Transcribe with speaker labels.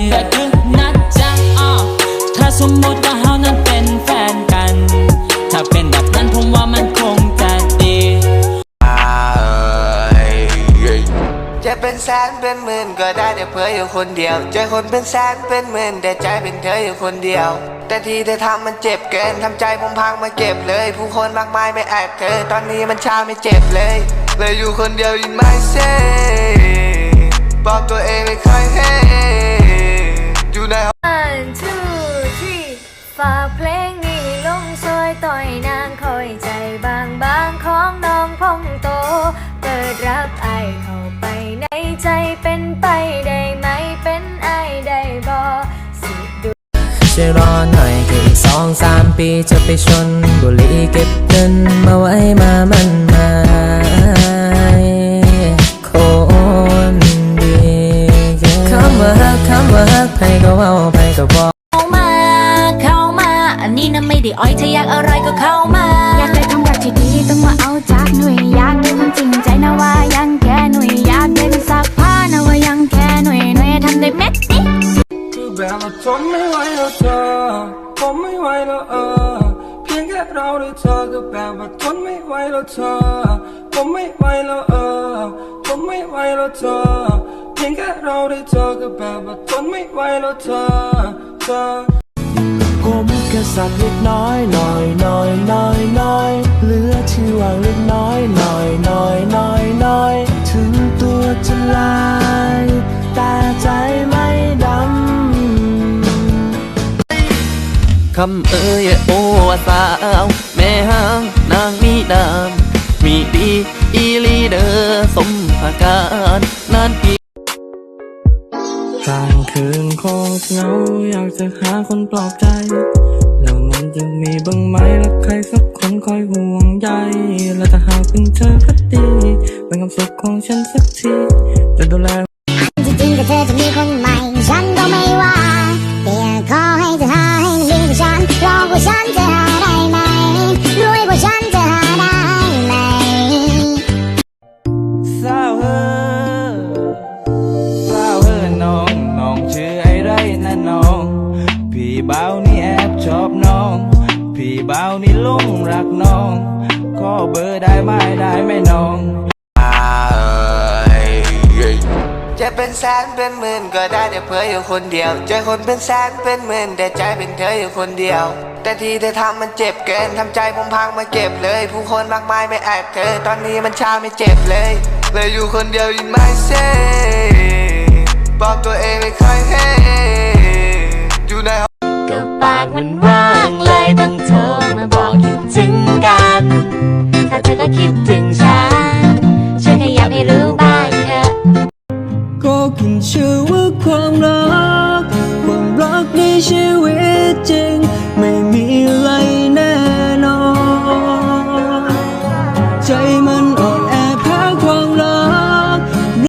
Speaker 1: มแบบนึกนะจ๊ะอ้อถ้าสมมติว่าเฮานั้นเป็นแฟนกัน ถ้าเป็นแบบนั้นผมว่ามันคงจะดี
Speaker 2: จะเป็นแสนเป็นหมื่นก็ได้แต่เพื่ออยู่คนเดียวเจคนเป็นแสนเป็นหมื่นแต่ใจเป็นเธออยู่คนเดียว แต่ที่เธอทำมันเจ็บเกินทำใจผมพังมาเก็บเลย ผู้คนมากมายไม่แอบเธอ ตอนนี้มันชาไม่เจ็บเลยเลยอยู่คนเดียวยินไม่เซ่บอกตัวเองไม่เคยเฮ้ อยู่ใน
Speaker 3: One two three ฝากเพลงนี้ลงซอยต่อยนางคอยใจบางบางของน้องพองโต เปิดรับไอเข้าไปในใจเป็นไปได้ไหมเป็นไอได้บอสิดู
Speaker 4: ช่วยรอหน่อยแค่อีกสองสามปีจะไปชนบุรีเก็บเงิน เว่าใครก็บอก
Speaker 3: เข้ามา เข้ามา อันนี้นะไม่ได้อ้อยถ้าอยากอะไรก็เข้ามา
Speaker 5: อยากได้คำรักที่ดีต้องมาเอาจากหน่วยอยากได้ความจริงใจนะว่ายังแค่หน่วยอยากได้เป็นสักผ้านะว่ายังแค่หน่วยหน่วยทำได้เม็ดนิด
Speaker 6: คือแบบว่าทนไม่ไหวแล้วเธอผมไม่ไหวแล้วเออเพียงแค่เราได้เธอก็แบบว่าทนไม่ไหวแล้วเธอผมไม่ไหวแล้วเออผมไม่ไหวแล้วเธอเพีย งแค่เราได้เธอก็แบบว่าทนไม่ไหวแล้วเธอเธอ
Speaker 7: ผมแค่สักเล็กน้อยหน่อยหน่อยหน่อยหน่อยเหลือที่ว่างเล็กน้อยหน่อยหน่อยหน่อยหน่อยถึงตัวจะลายแต่ใจไม่ดำ
Speaker 1: คำเอ่ยโอว่าสาวแม่ห้างนางมีดามมีดีอีลีเดอร์สมภาการนานปี
Speaker 7: กลางคืนโคตรเหงาอยากจะหาคนปลอบใจ แล้วมันจะมีบ้างไหมรักใครสักคนคอยห่วงใยและถ้าหากเป็นเธอก็ดีเป็นความสุขของฉันสักทีจะดูแล
Speaker 8: จริงๆก็เธอจะมีคนใหม่ เบา
Speaker 6: นี่หลงรักน้องขอเบอร์ได้ไหมได้ไหมน้อง
Speaker 2: จะเป็นแสนเป็นหมื่นก็ได้แต่เพื่ออยู่คนเดียวเจอคนเป็นแสนเป็นหมื่นแต่ใจเป็นเธออยู่คนเดียว แต่ที่เธอทำมันเจ็บเกินทำใจผมพังมาเก็บเลย ผู้คนมากมายไม่แอบเธอ ตอนนี้มันชาไม่เจ็บเลยเลยอยู่คนเดียวยินไม่เซ่บอกตัวเองไม่เคยเฮ้
Speaker 7: ชีวิตจริง ไม่มีอะไรแน่